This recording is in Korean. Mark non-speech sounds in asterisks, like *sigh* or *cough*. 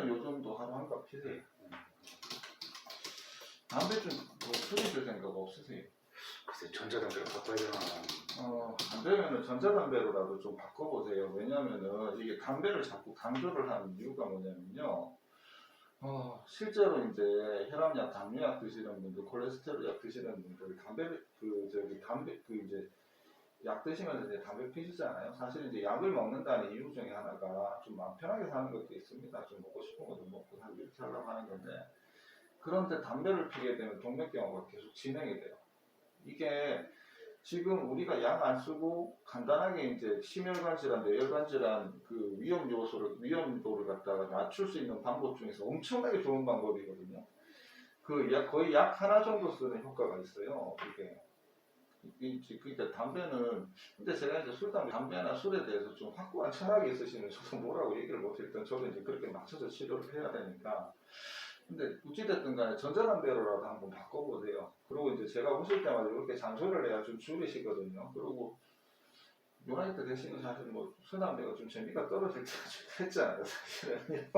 요즘도 하루 한갑 피세요. 담배 좀뭐 줄이실 생각 없으세요? 글쎄 전자담배로 바꿔야 되나 어, 안 되면은 전자담배로라도 좀 바꿔보세요. 왜냐면은 이게 담배를 자꾸 강조를 하는 이유가 뭐냐면요. 어, 실제로 이제 혈압약, 당뇨약 드시는 분들, 콜레스테롤 약 드시는 분들, 담배, 그, 저기, 담배, 그 이제, 약 드시면서 이제 담배 피시잖아요. 사실 이제 약을 먹는다는 이유 중에 하나가 좀 마음 편하게 사는 것도 있습니다. 좀 먹고 싶은 것도 먹고 사고 이렇게 하려고 하는 건데. 그런데 담배를 피게 되면 동맥경화가 계속 진행이 돼요. 이게 지금 우리가 약 안 쓰고 간단하게 이제 심혈관 질환, 뇌혈관 질환 그 위험 요소를 위험도를 갖다가 낮출 수 있는 방법 중에서 엄청나게 좋은 방법이거든요. 그 약 거의 약 하나 정도 쓰는 효과가 있어요. 이게 이- 그러니까 담배는 근데 제가 이제 술, 담배, 담배나 술에 대해서 좀 확고한 철학이 있으시면 저도 뭐라고 얘기를 못했던 저도 이제 그렇게 맞춰서 치료를 해야 되니까 근데 어찌됐든 간에 전자담배로라도 한번 바꿔보세요. 그리고 이제 제가 오실 때마다 이렇게 잔소리를 해야 좀 줄이시거든요. 그리고 요나이트 대신에 사실 뭐 술담배가 좀 재미가 떨어질 때가 좀 *laughs* 했잖아요. 사실은요.